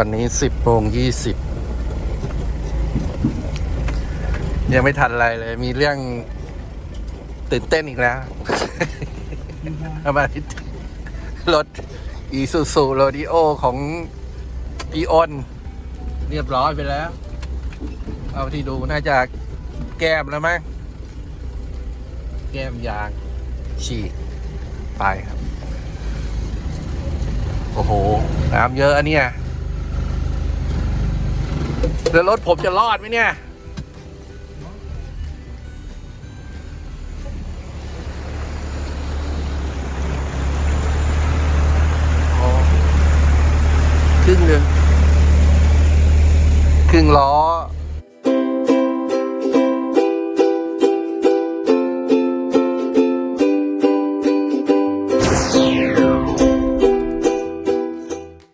ตอนนี้สิบโมงยี่สิบยังไม่ทันอะไรเลย มีเรื่องตื่นเต้นอีกแล้วเอามารถอีซูซูโรดิโอของพี่อ้นเรียบร้อยไปแล้ว เอาที่ดูน่าจะแก้มแล้วมั้งแก้มยาง ฉีกไปครับ โอ้โห น้ำเยอะอันเนี้ย แล้วรถผมจะรอดไหมเนี่ย ครึ่งหนึ่งครึ่งล้อ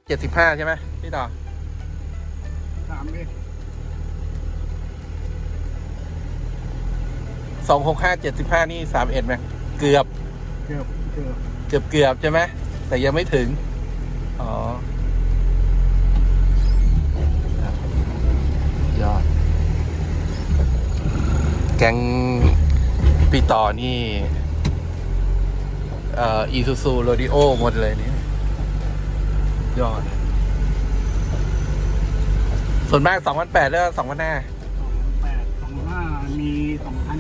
เจ็ดสิบห้าใช่ไหมพี่ต่อ ถามดิสองหกห้าเจ็ดสิบห้านี่สามเอ็ดไหมเกือบเกือบเกือบเกือบเกือบใช่ไหมแต่ยังไม่ถึง อ๋อครับยอด แกงพี่ต่อนี่ เอ่ออีซูซูโรดิโอหมดเลยนี่ยอด ส่วนมากสองพันแปดแล้วสองพันห้าสองแปดสองห้ามีสองพัน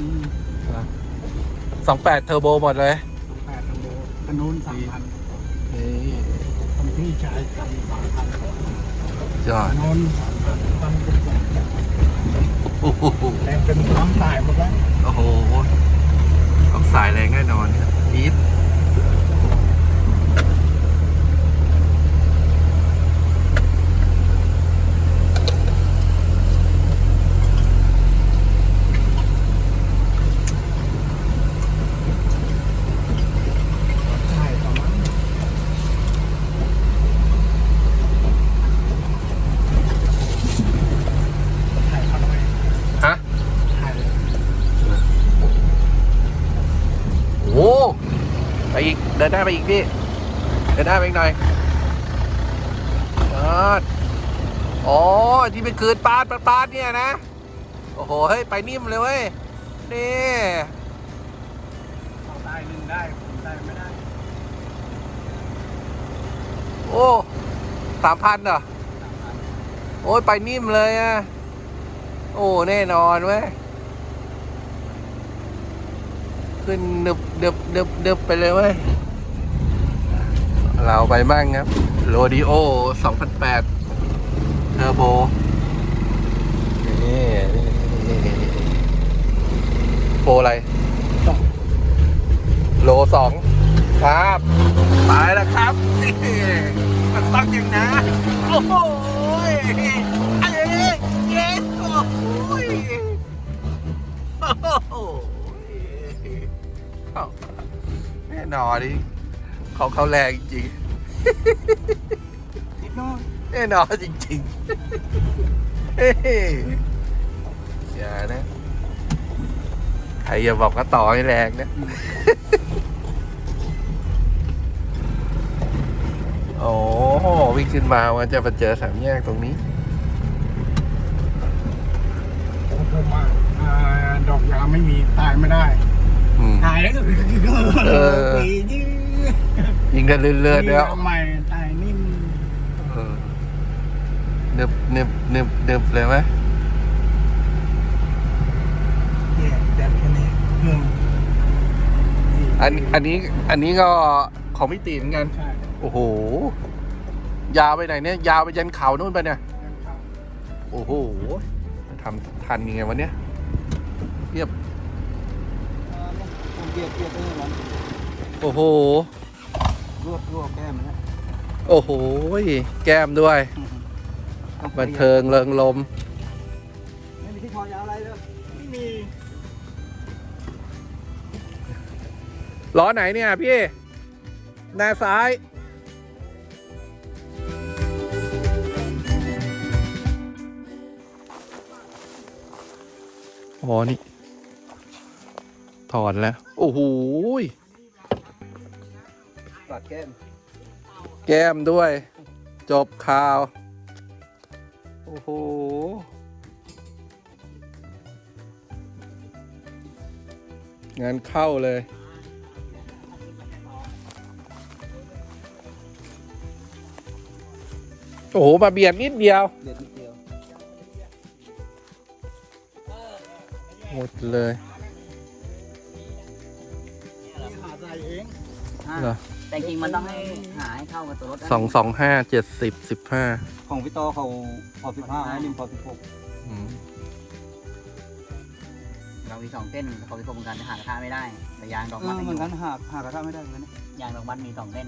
สองแปดเทอร์โบหมดเลยสองแปดตังโบกระนุนสามพันนี่ของพี่ชายกันสามพันยอกดระนุนสามพันตั้งเป็นสองโอ้โหแต่เป็นน้ำตายหมดแล้วโอ้โหต้องสายแรงแน่นอนครับอีท ใช่ประมาณถ่ายทำไม ฮะ ถ่าย โอ้โห ไปอีก เดินหน้าไปอีกพี่ เดินหน้าไปอีกหน่อยอ๋อที่เป็นคืนปาดปาดปาดเนี่ยนะ โอ้โห เฮ้ย ไปนิ่มเลยเว้ย นี่เอาได้หนึ่งได้ผมได้ไม่ได้ โอ้สามพันเหรอ โอ้ยไปนิ่มเลยอะโอ้ แน่นอนเว้ย ขึ้นดึบ ดึบดึบดึบไปเลยเว้ย เราไปบ้างครับ โรดิโอ 2008 เทอร์โบ นี่โปรอะไรสองโลสองครับไปแล้วครับ มันต้องอย่างนะ โอ้โหยเอ้ยเย้โอ้โอ้ย น่นอนดิเขาเขาแรงจริงนิดหน้อยแน่นอนจริงๆเฮ้ยอย่านะ ใครอย่าบอกก็ต่อให้แรงนะ โอ้โหวิ่งขึ้นมามันจะมาเจอสามแยกตรงนี้ผมผมอะอ่าดอกยาไม่มีตายไม่ได้ อืมตายแล้วก็เออ ปียืดยิงกันเรื่อยๆแล้วใหม่ตายนิ่มเออนึบนึบนึบนึบเลยไหมเนี่ยแต่แค่นี้องอันอันนี้อันนี้ก็ของพี่ตีเหมือนกัน ใช่โอ้โห ยาวไปไหนเนี่ย ยาวไปยันเขานู่นไปเนี่ยครับโอ้โหทำทันยังไงวะเนี่ย เรียบ เบียดเบียดนี่มันโอ้โห รวบรวบแก้มนะโอ้โห แก้มด้วยบันเทิงเริงลม ไม่มีที่คอยาวอะไรเลยไม่มีล้อไหนเนี่ยพี่ หน้าซ้าย อ๋อ นี่ ถอดแล้ว โอ้โหยปัดแก้ม แก้มด้วย จบข่าว โอ้โห งานเข้าเลย โอ้โห มาเบียดนิดเดียวเด็ดนิดเดียว หมดเลย อะเหรอ แต่จริงๆมันต้องให้หาให้เข้ากับตัวรถนะสองสองห้าเจ็ดสิบสิบห้าของพี่โตเขาพอสิบห้าให้นิ่มพอสิบหกเรามีสองเส้นเขาไปพบกันจะหากระทะไม่ได้แต่ยางดอกเอมัดอไม่เหมือนอกัยู่นหากหากระทะไม่ได้เหมือนกันนะยางดอกมัดมีสองเส้น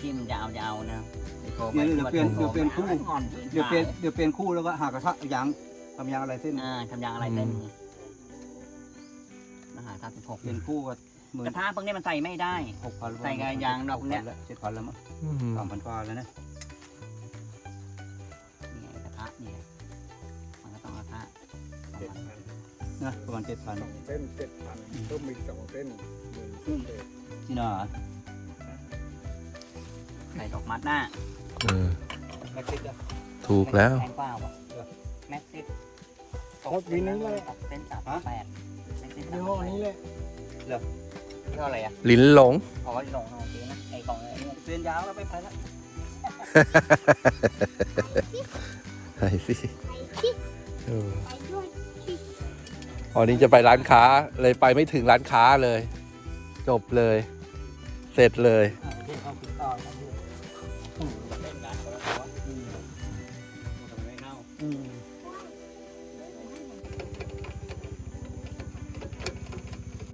ที่มันจะเอาจะเอานะไปโทรไปเดี๋ยวเดี๋ยวเปลี่ยนที่ว่าเดี๋ยวเปลี่ยนคู่ก่อนเดี๋ยวเปลี่ยนเดี๋ยวเปลี่ยนคู่แล้วก็หากระทะยางทำยางอะไรเส้นอ่าทำยางอะไรเส้นนะหาท่าสิบหกเปลี่ยนคู่ก็ หมื่กนระทะพวกนี้มันใส่ไม่ได้ หกพันใส่กับยางดอกเนี่ยเจ็ดพันแล้วมั้งสามพันกว่าแล้วนะนี่ไงกระทะนี่แหละมันก็ต้องกระทะประมาณนั้นนะประมาณเจ็ดพันสองเส้นเจ็ดพันเพิ่มอีกสองเส้นหมื่นเส้นเศษที่น่าใส่ดอกมัดหน้าเออแม็กซิสอะถูกแล้วแพงกว่าป่ะแม็กซิสรถวินนี้เลยเส้นสามแปดแม็กซิสยี่ห้อนี้เลยยี่ห้อ อะไรอะลิ้นหลงอ๋อที่ลงโอเคนะไอ้ของไอ้เนี่ยเส้นยาวแล้วไปไปแล้วใช่สิเอออ๋อนี่จะไปร้านค้าเลยไปไม่ถึงร้านค้าเลย จบเลย เสร็จเลยที่เข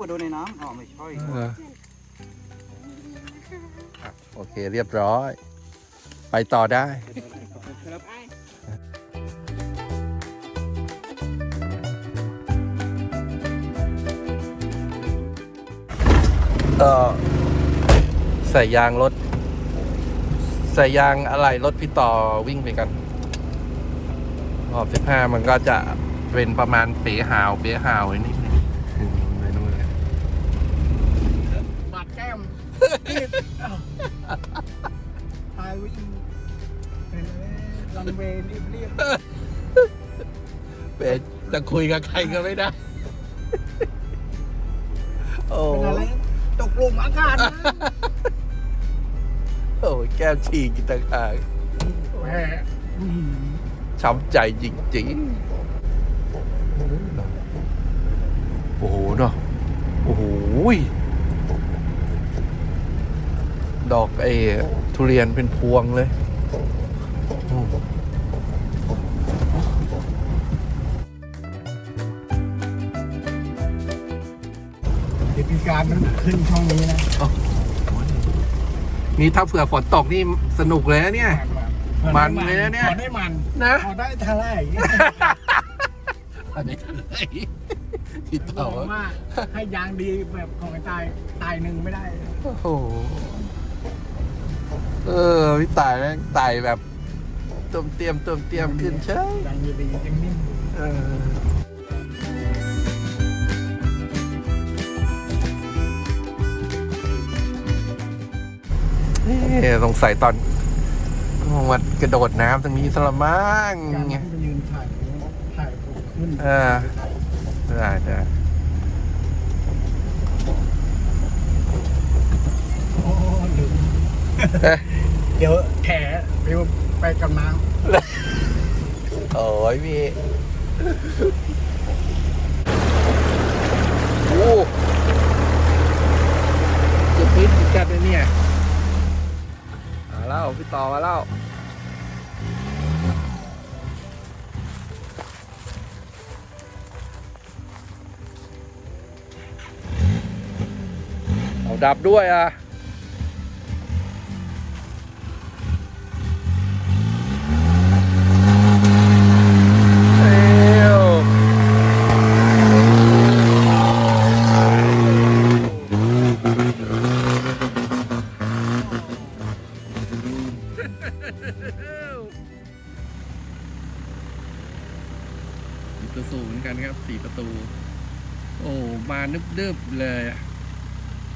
ก็โดนในน้ำอ๋อไม่ใช่อะโอเคเรียบร้อย ไปต่อได้ ครับเออใส่ยางรถ ใส่ยางอะไรรถพี่ต่อวิ่งไปกันรอบสิบห้ามันก็จะเป็นประมาณเป๋หาว เป๋หาวไอ้นี่ถึงไปนู่นเลย บาดแก้มรีบเอ้า ทายวิ่งเป็นรันเวย์รีบรีบเป๋จะคุยกับใครก็ไม่ได้ โอ้เป็นอะไรตกหลุมอากาศนะโหแก้มฉีกอีกต่างหากแหมอื้อหือช้ำใจจริงๆ โอ้โหเนาะโอ้โหย ดอกไอ้ทุเรียนเป็นพวงเลยโอ้เดี๋ยวปีการมันขึ้นช่องนี้นะนี่ถ้าเผื่อฝนตกนี่สนุกเลยนะเนี่ย มันเลยนะเนี่ยพอได้มันนะพอได้ทะเลอันนี้ที่บต่ออกว่าให้ยางดีแบบของไอ้ตายตายหนึ่งไม่ได้ โอ้โห เออพี่ต่ายแม่งไต่แบบเติมเตรียมเติมเตรียมขึ้นเชยยางดีๆยังนิ่มอยู่เออเอ๊ะสงสัยตอนมันกระโดดน้ำตรงนี้สละมั้งการไงที่ไปยืนถ่ายถ่ายผมขึ้นเออได้ได้โอ้ลืม เอ๊ะ เดี๋ยวแถไปไปกับน้โอ้ยพี่โอ้จะพิษกันเลยเนี่ยมาแล้วพี่ต่อมาแล้วเอาดับด้วยอะ ประตูเหมือนกันครับสี่ประตู โอ้มานึบๆเลยอะ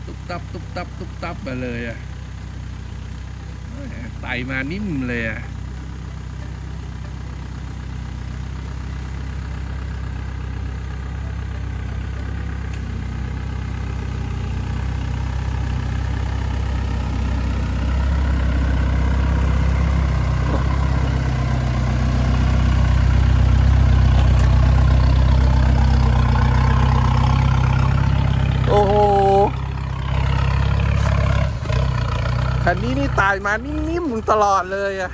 ตุ๊บตับตุ๊บตับตุ๊บตับมาเลยอะไตมานิ่มเลยอะ คันนี้นี่ตายมานิ่มๆตลอดเลยอะ